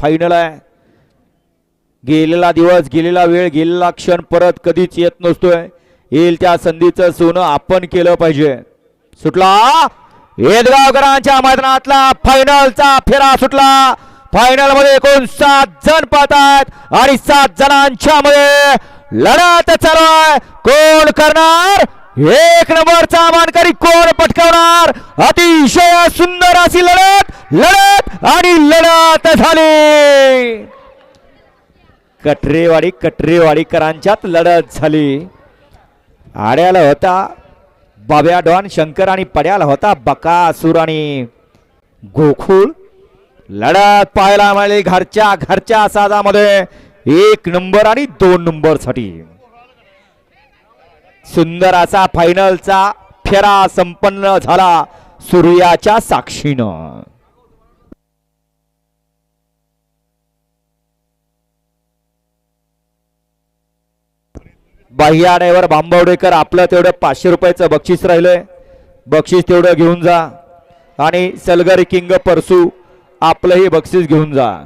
Final आहे. गेलेला दिवस गेलेला वेळ गेलेला क्षण परत कधीच येत नसतोय. येईल त्या संधीचं सोनं आपण केलं पाहिजे. सुटला? येदगावकरांच्या मैदानातला फायनलचा फेरा सुटला. फायनलमध्ये एकूण सात जण पाहतात आणि सात जणांच्या मध्ये लढत चालू आहे कोण करणार? एक नंबरचा मानकरी कोण पटकावणार? अतिशय सुंदर अशी लढत लढत आणि लढत झाली. कटरेवाडी कटरेवाडीकरांच्यात लढत झाली. आड्याला होता बाब्या डॉन शंकर आणि पड्याला होता बकासूर आणि गोकुळ. लढत पाहायला मिळाली घरच्या घरच्या साजामध्ये. एक नंबर आणि दोन नंबरसाठी. सुंदर असा फायनलचा फेरा संपन्न झाला सूर्याच्या साक्षीनं. बाह्या ड्रायव्हर बांबवडेकर आपलं तेवढं पाचशे रुपयाचं बक्षीस राहिलंय. बक्षीस तेवढं घेऊन जा. आणि सलगरी किंग परसू आपलंही बक्षीस घेऊन जा.